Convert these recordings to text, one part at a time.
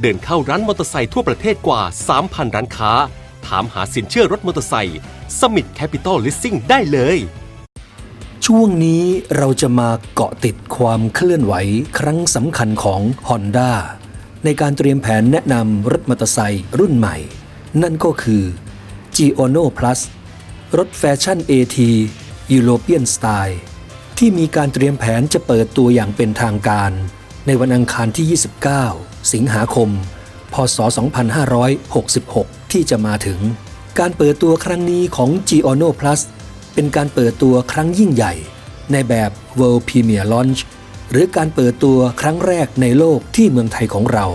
เดินเข้าร้านมอเตอร์ไซค์ทั่วประเทศกว่า 3,000 ร้านค้า ถามหาสินเชื่อรถมอเตอร์ไซค์สมิ t แคปิตอลลิสซิ่งได้เลย ช่วงนี้เราจะมาเกาะติดความเคลื่อนไหวครั้งสำคัญของ Honda ในการเตรียมแผนแนะนำรถมอเตอร์ไซค์รุ่นใหม่ นั่นก็คือ g i o n o Plus รถแฟชั่น AT European Style ที่มีการเตรียมแผนจะเปิดตัวอย่างเป็นทางการ ในวันอังคารที่ 29 สิงหาคม พศ 2566 ที่จะมาถึง การเปิดตัวครั้งนี้ของ g i o n o Plus เป็นการเปิดตัวครั้งยิ่งใหญ่ ในแบบ World Premier Launch หรือการเปิดตัวครั้งแรกในโลกที่เมืองไทยของเรา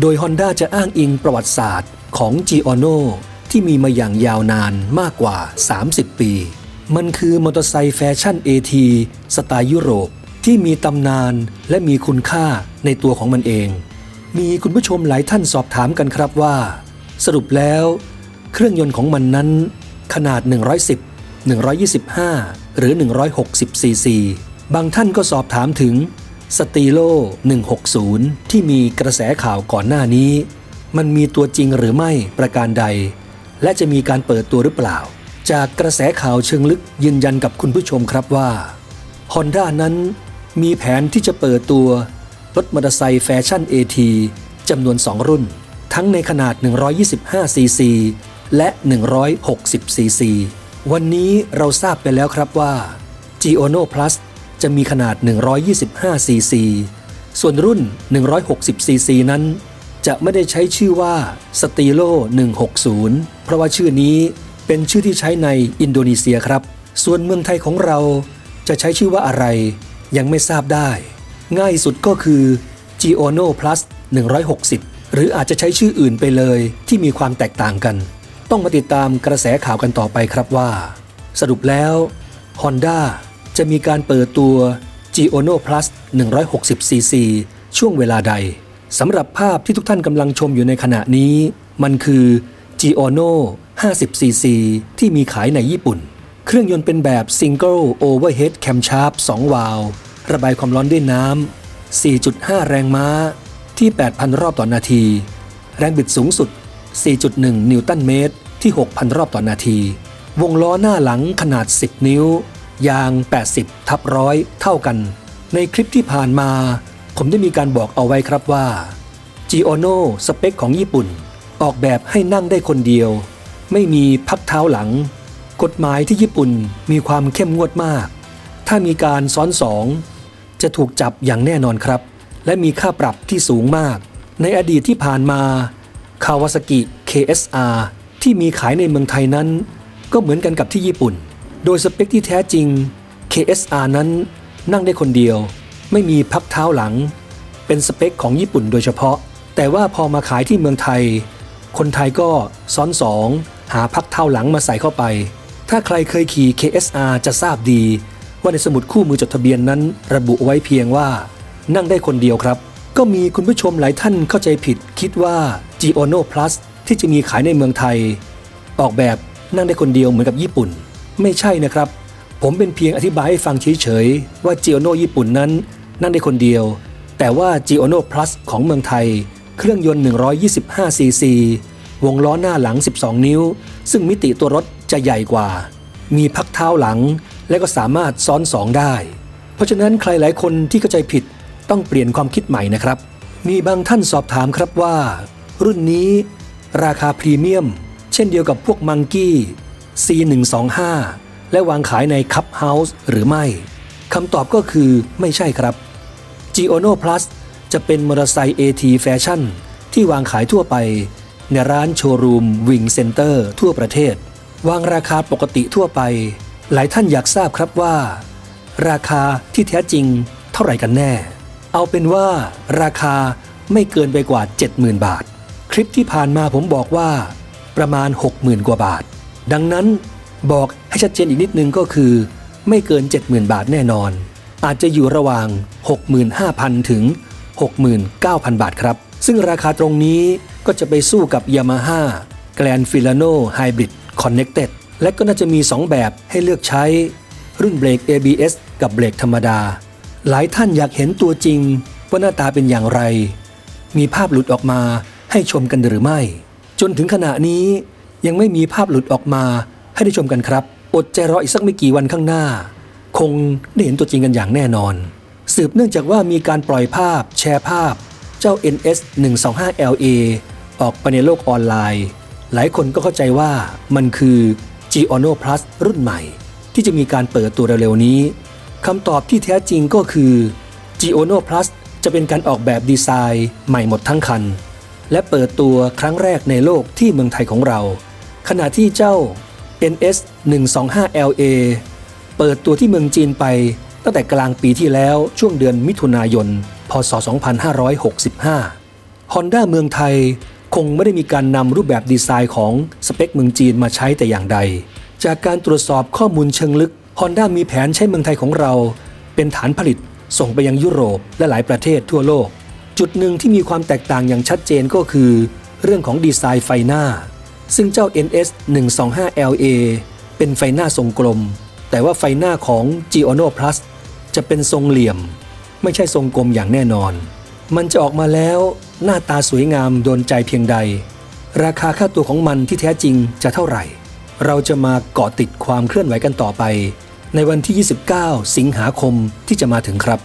โดย Honda จะอ้างอิงประวัติศาสตร์ของ g i o n o ที่มีมาอย่างยาวนานมากกว่า 30 ปี มันคือมอเตอร์ไซค์แฟชั่น AT สไตล์ยุโรปที่มีตำนานและมีคุณค่าในตัวของมันเอง มีคุณผู้ชมหลายท่านสอบถามกันครับว่า สรุปแล้ว เครื่องยนต์ของมันนั้น ขนาด 110 125 หรือ 160 ซีซี บางท่านก็สอบถามถึงสตีโล160 ที่มีกระแสข่าวก่อนหน้านี้ มันมีตัวจริงหรือไม่ประการใด และจะมีการเปิดตัวหรือเปล่า จากกระแสข่าวเชิงลึกยืนยันกับคุณผู้ชมครับว่า Honda นั้นมีแผนที่จะเปิดตัว รถมอเตอร์ไซค์แฟชั่น AT จำนวน 2 รุ่น ทั้งในขนาด 125 ซีซี และ 160 ซีซี วันนี้เราทราบไปแล้วครับว่า g i o n o Plus จะมีขนาด 125 ซีซี ส่วนรุ่น 160 ซีซีนั้น จะไม่ได้ใช้ชื่อว่า s t i l o 160 เพราะว่าชื่อนี้เป็นชื่อที่ใช้ในอินโดนีเซียครับ ส่วนเมืองไทยของเราจะใช้ชื่อว่าอะไรยังไม่ทราบได้ ง่ายสุดก็คือ g i o n o Plus 160 หรืออาจจะใช้ชื่ออื่นไปเลยที่มีความแตกต่างกัน ต้องมาติดตามกระแสข่าวกันต่อไปครับว่า สรุปแล้ว Honda จะมีการเปิดตัว g i o n o Plus 160 cc ช่วงเวลาใดสำหรับภาพที่ทุกท่านกำลังชมอยู่ในขณะนี้ มันคือ g i o n o 50 cc ที่มีขายในญี่ปุ่น เครื่องยนต์เป็นแบบ Single Overhead Camshaft 2 วาล์ว ระบายความร้อนด้วยน้ำ 4.5 แรงม้าที่ 8,000 รอบต่อนาที แรงบิดสูงสุด 4.1 นิวตันเมตรที่ 6,000 รอบต่อนาที วงล้อหน้าหลังขนาด 10 นิ้ว ยาง 80 ทับร้อยเท่ากัน ในคลิปที่ผ่านมา ผมได้มีการบอกเอาไว้ครับว่า g i o n o สเปคของญี่ปุ่น ออกแบบให้นั่งได้คนเดียว ไม่มีพักเท้าหลัง กฎหมายที่ญี่ปุ่นมีความเข้มงวดมาก ถ้ามีการซ้อนสอง จะถูกจับอย่างแน่นอนครับ และมีค่าปรับที่สูงมาก ในอดีตที่ผ่านมาคาวาซากิ KSR ที่มีขายในเมืองไทยนั้น ก็เหมือนกันกับที่ญี่ปุ่น โดยสเปคที่แท้จริง KSR นั้นนั่งได้คนเดียว ไม่มีพับเท้าหลัง เป็นสเปคของญี่ปุ่นโดยเฉพาะ แต่ว่าพอมาขายที่เมืองไทย คนไทยก็ซ้อนสองหาพักเท้าหลังมาใส่เข้าไป ถ้าใครเคยขี่ KSR จะทราบดี ว่าในสมุดคู่มือจดทะเบียนนั้น ระบุไว้เพียงว่า นั่งได้คนเดียวครับ ก็มีคุณผู้ชมหลายท่านเข้าใจผิด คิดว่า g i o n o Plus ที่จะมีขายในเมืองไทย ออกแบบนั่งได้คนเดียวเหมือนกับญี่ปุ่น ไม่ใช่นะครับ ผมเป็นเพียงอธิบายให้ฟังเฉยๆ ว่า g i o n o ญี่ปุ่นนั้น นั่งได้คนเดียว แต่ว่า g i o n o Plus ของเมืองไทย เครื่องยนต์ 125ซีซีวงล้อหน้าหลัง 12 นิ้ว ซึ่งมิติตัวรถจะใหญ่กว่า มีพักเท้าหลัง และก็สามารถซ้อนสองได้ เพราะฉะนั้นใครหลายคนที่เข้าใจผิดต้องเปลี่ยนความคิดใหม่นะครับ มีบางท่านสอบถามครับว่า รุ่นนี้ ราคาพรีเมียม เช่นเดียวกับพวกมังกี้ C125 และวางขายในคัพเฮาส์หรือไม่คำตอบก็คือไม่ใช่ครับ g i o n o Plus จะเป็นมอเตอร์ไซค์ AT Fashion ที่วางขายทั่วไป ในร้านโชว์รูมวิงเซ็นเตอร์ทั่วประเทศ วางราคาปกติทั่วไป หลายท่านอยากทราบครับว่า ราคาที่แท้จริงเท่าไหร่กันแน่ เอาเป็นว่าราคาไม่เกินไปกว่า 70,000 บาท คลิปที่ผ่านมาผมบอกว่า ประมาณ 60,000 กว่าบาท ดังนั้นบอกให้ชัดเจนอีกนิดนึงก็คือ ไม่เกิน 70,000 บาทแน่นอน อาจจะอยู่ระหว่าง 65,000 ถึง 69,000 บาทครับ ซึ่งราคาตรงนี้ก็จะไปสู้กับ Yamaha Grand Filano Hybrid Connected และก็น่าจะมี 2 แบบให้เลือกใช้ รุ่นเบรก ABS กับเบรกธรรมดา หลายท่านอยากเห็นตัวจริง ว่าหน้าตาเป็นอย่างไร มีภาพหลุดออกมาให้ชมกันหรือไม่ จนถึงขณะนี้ยังไม่มีภาพหลุดออกมาให้ได้ชมกันครับ อดใจรออีกสักไม่กี่วันข้างหน้า คงได้เห็นตัวจริงกันอย่างแน่นอน สืบเนื่องจากว่ามีการปล่อยภาพแชร์ภาพ เจ้า NS 125 LA ออกไปในโลกออนไลน์ หลายคนก็เข้าใจว่ามันคือ g o n o Plus รุ่นใหม่ ที่จะมีการเปิดตัวเร็วๆนี้คำตอบที่แท้จริงก็คือ g o n o Plus จะเป็นการออกแบบดีไซน์ใหม่หมดทั้งคัน และเปิดตัวครั้งแรกในโลกที่เมืองไทยของเรา ขณะที่เจ้า NS 125 LA เปิดตัวที่เมืองจีนไปตั้งแต่กลางปีที่แล้วช่วงเดือนมิถุนายน พศ 2565 Honda เมืองไทย คงไม่ได้มีการนำรูปแบบดีไซน์ของสเปคเมืองจีนมาใช้แต่อย่างใด จากการตรวจสอบข้อมูลเชิงลึก Honda มีแผนใช้เมืองไทยของเรา เป็นฐานผลิต ส่งไปยังยุโรปและหลายประเทศทั่วโลก จุดหนึ่งที่มีความแตกต่างอย่างชัดเจนก็คือ เรื่องของดีไซน์ไฟหน้า ซึ่งเจ้า NS 125 LA เป็นไฟหน้าทรงกลม แต่ว่าไฟหน้าของ g i o n o Plus จะเป็นทรงเหลี่ยม ไม่ใช่ทรงกลมอย่างแน่นอน มันจะออกมาแล้วหน้าตาสวยงามโดนใจเพียงใด ราคาค่าตัวของมันที่แท้จริงจะเท่าไหร่ เราจะมาเกาะติดความเคลื่อนไหวกันต่อไป ในวันที่ 29 สิงหาคมที่จะมาถึงครับ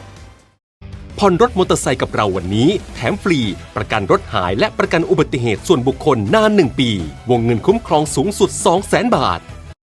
ผ่อนรถมอเตอร์ไซค์กับเราวันนี้ แถมฟรี ประกันรถหายและประกันอุบัติเหตุส่วนบุคคลนาน 1 ปี วงเงินคุ้มครองสูงสุด 200,000 บาท